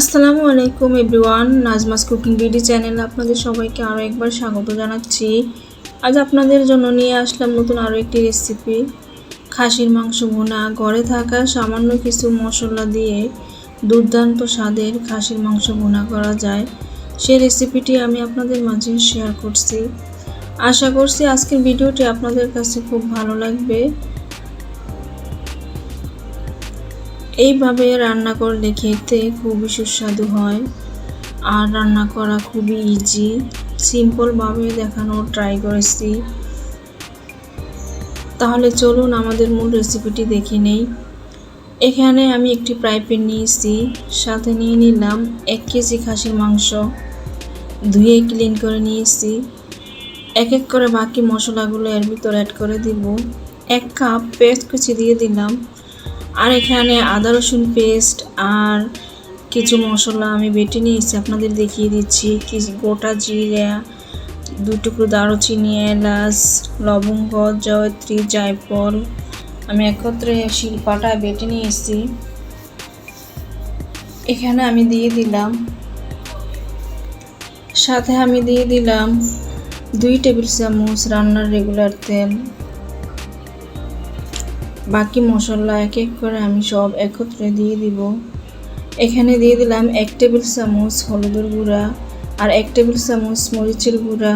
আসসালামু আলাইকুম everyone, Nazma's cooking BD চ্যানেলে আপনাদের সবাইকে আরও একবার স্বাগত জানাচ্ছি। আজ আপনাদের জন্য নিয়ে আসলাম নতুন আরও একটি রেসিপি খাসির মাংস ভুনা, ঘরে থাকা সামান্য কিছু মশলা দিয়ে দুর্দান্ত স্বাদের খাসির মাংস ভুনা করা যায়। সেই রেসিপিটি আমি আপনাদের মাঝে শেয়ার করছি। আশা করছি আজকের ভিডিওটি আপনাদের কাছে খুব ভালো লাগবে। এইভাবে রান্না করলে খেতে খুবই সুস্বাদু হয়। আর রান্না করা খুবই ইজি সিম্পলভাবে দেখানোর ট্রাই করেছি। তাহলে চলুন আমাদের মূল রেসিপিটি দেখে নেই। এখানে আমি একটি ফ্রাই প্যান নিয়েছি, সাথে নিয়ে নিলাম এক কেজি খাসির মাংস। ধুয়ে ক্লিন করে নিয়েছি। এক এক করে বাকি মশলাগুলো এর ভিতর অ্যাড করে দিব। এক কাপ পেস্ট কুচি দিয়ে দিলাম। আর এখানে আদা রসুন পেস্ট আর কিছু মশলা আমি বেটে নিয়েছি, আপনাদের দেখিয়ে দিচ্ছি। কি গোটা জিরা, দু টুকরো দারুচিনি, এলাচ, লবঙ্গ, জয়ত্রী, জায়ফল আমি একত্রে শিলপাটায় বেটে নিয়েছি। এখানে আমি দিয়ে দিলাম, সাথে আমি দিয়ে দিলাম দুই টেবিল চামচ রান্নার রেগুলার তেল। বাকি মশলা এক এক করে আমি সব একত্রে দিয়ে দিব। এখানে দিয়ে দিলাম এক টেবিল চামচ হলুদের গুঁড়া আর এক টেবিল চামচ মরিচের গুঁড়া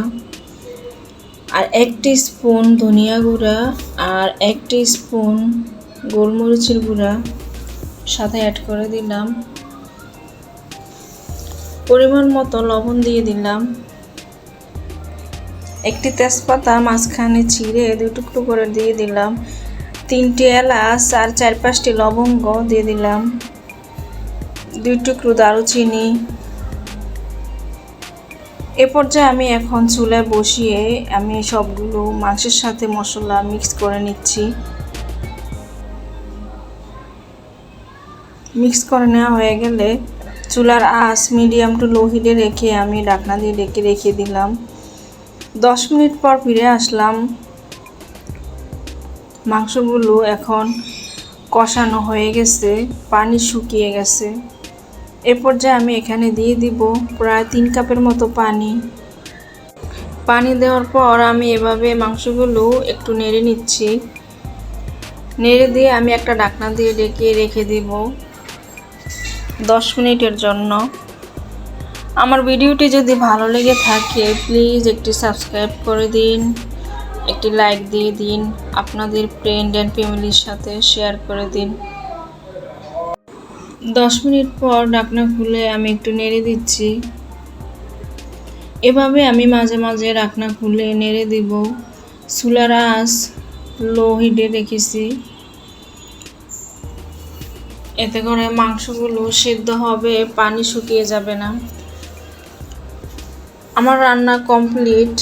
আর এক স্পুন ধনিয়া গুঁড়া আর এক স্পুন গোলমরিচের গুঁড়া সাথে অ্যাড করে দিলাম। পরিমাণ মতো লবণ দিয়ে দিলাম। একটি তেজপাতা মাঝখানে ছিঁড়ে দুই করে দিয়ে দিলাম। তিনটি এলাচ আর চার পাঁচটি লবঙ্গ দিয়ে দিলাম। দুই টুকরো দারুচিনি। এ পর্যায়ে আমি এখন চুলায় বসিয়ে আমি সবগুলো মাংসের সাথে মশলা মিক্স করে নিচ্ছি। মিক্স করে নেওয়া হয়ে গেলে চুলার আঁচ মিডিয়াম টু লো হিটে রেখে আমি ডাকনা দিয়ে ডেকে রেখে দিলাম। দশ মিনিট পর ফিরে আসলাম। মাংসগুলো এখন কষানো হয়ে গেছে, পানি শুকিয়ে গেছে। এ পর্যায়ে আমি এখানে দিয়ে দিব প্রায় তিন কাপের মতো পানি। পানি দেওয়ার পর আমি এভাবে মাংসগুলো একটু নেড়ে নিচ্ছি। নেড়ে দিয়ে আমি একটা ডাকনা দিয়ে ডেকে রেখে দিব দশ মিনিটের জন্য। আমার ভিডিওটি যদি ভালো লেগে থাকে, প্লিজ একটি সাবস্ক্রাইব করে দিন। একটি লাইক দিয়ে দিন, আপনাদের ফ্রেন্ড অ্যান্ড ফ্যামিলির সাথে শেয়ার করে দিন। দশ মিনিট পর ডাকনা খুলে আমি একটু নেড়ে দিচ্ছি। এভাবে আমি মাঝে মাঝে ডাকনা খুলে নেড়ে দিব। চুলার আঁচ লো হিটে রেখেছি। এতে করে মাংসগুলো সেদ্ধ হবে, পানি শুকিয়ে যাবে না। আমার রান্না কমপ্লিট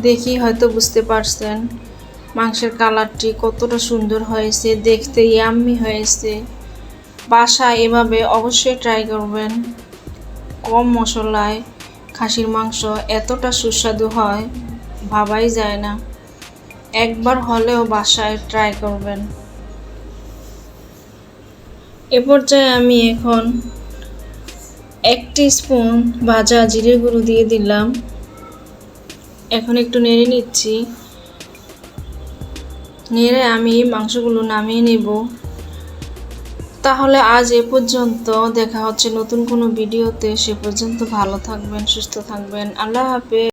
দেখি হয়তো বুঝতে পারছেন মাংসের কালারটি কতটা সুন্দর হয়েছে, দেখতে ইয়াম্মি হয়েছে। বাসা এভাবে অবশ্যই ট্রাই করবেন। কম মশলায় খাসির মাংস এতটা সুস্বাদু হয়, ভাবাই যায় না। একবার হলেও বাসায় ট্রাই করবেন। এ পর্যায়ে আমি এখন একটি স্পুন ভাজা জিরে গুঁড়ো দিয়ে দিলাম। এখন একটু নেড়ে নিচ্ছি। নেড়ে আমি মাংসগুলো নামিয়ে নেব। তাহলে আজ এ পর্যন্ত। দেখা হচ্ছে নতুন কোনো ভিডিওতে। সে পর্যন্ত ভালো থাকবেন, সুস্থ থাকবেন। আল্লাহ হাফেজ।